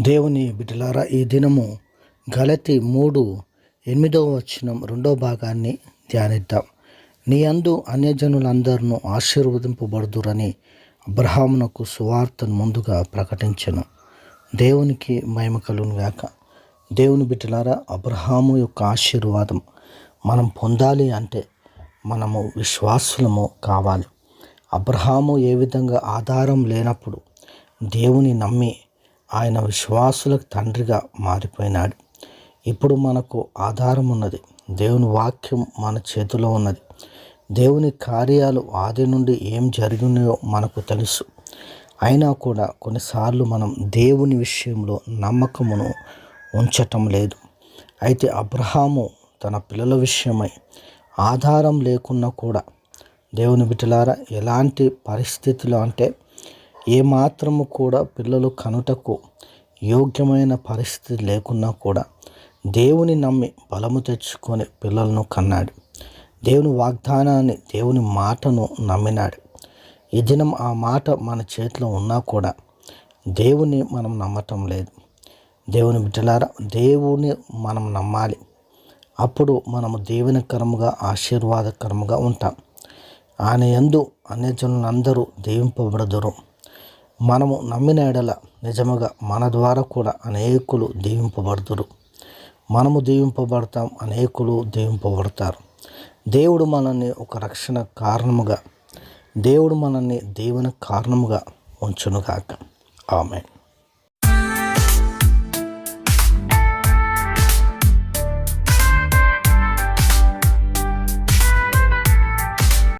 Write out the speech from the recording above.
దేవుని బిడ్డలారా ఈ దినము గలతి మూడు ఎనిమిదవ వచనం రెండో భాగాన్ని ధ్యానిద్దాం. నీ అందు అన్యజనులందరినూ ఆశీర్వదింపబడుదురని అబ్రహామునకు సువార్తను ముందుగా ప్రకటించను. దేవునికి మహిమ కలుగును గాక. దేవుని బిడ్డలారా అబ్రహాము యొక్క ఆశీర్వాదం మనం పొందాలి అంటే మనము విశ్వాసులము కావాలి. అబ్రహాము ఏ విధంగా ఆధారం లేనప్పుడు దేవుని నమ్మి ఆయన విశ్వాసులకు తండ్రిగా మారిపోయినాడు. ఇప్పుడు మనకు ఆధారం ఉన్నది. దేవుని వాక్యం మన చేతిలో ఉన్నది. దేవుని కార్యాలు ఆది నుండి ఏం జరిగినాయో మనకు తెలుసు. అయినా కూడా కొన్నిసార్లు మనం దేవుని విషయంలో నమ్మకమును ఉంచటం లేదు. అయితే అబ్రహాము తన పిల్లల విషయమై ఆధారం లేకున్నా కూడా దేవుని బిడ్డలారా ఎలాంటి పరిస్థితులు అంటే ఏమాత్రము కూడా పిల్లలు కనుటకు యోగ్యమైన పరిస్థితి లేకున్నా కూడా దేవుని నమ్మి బలము తెచ్చుకొని పిల్లలను కన్నాడు. దేవుని వాగ్దానాన్ని దేవుని మాటను నమ్మినాడు. ఈ దినం ఆ మాట మన చేతిలో ఉన్నా కూడా దేవుని మనం నమ్మటం లేదు. దేవుని బిడ్డలారా దేవుని మనం నమ్మాలి. అప్పుడు మనము దేవునికరముగా ఆశీర్వాదకరముగా ఉంటాం. ఆయన ఎందు అన్యజనులందరూ దీవింపబడదురు. మనము నమ్మిన ఎడల నిజముగా మన ద్వారా కూడా అనేకులు దీవింపబడుదురు. మనము దీవింపబడతాం అనేకులు దీవింపబడతారు. దేవుడు మనల్ని ఒక రక్షణ కారణముగా దేవుడు మనల్ని దేవుని కారణముగా ఉంచునుగాక. ఆమె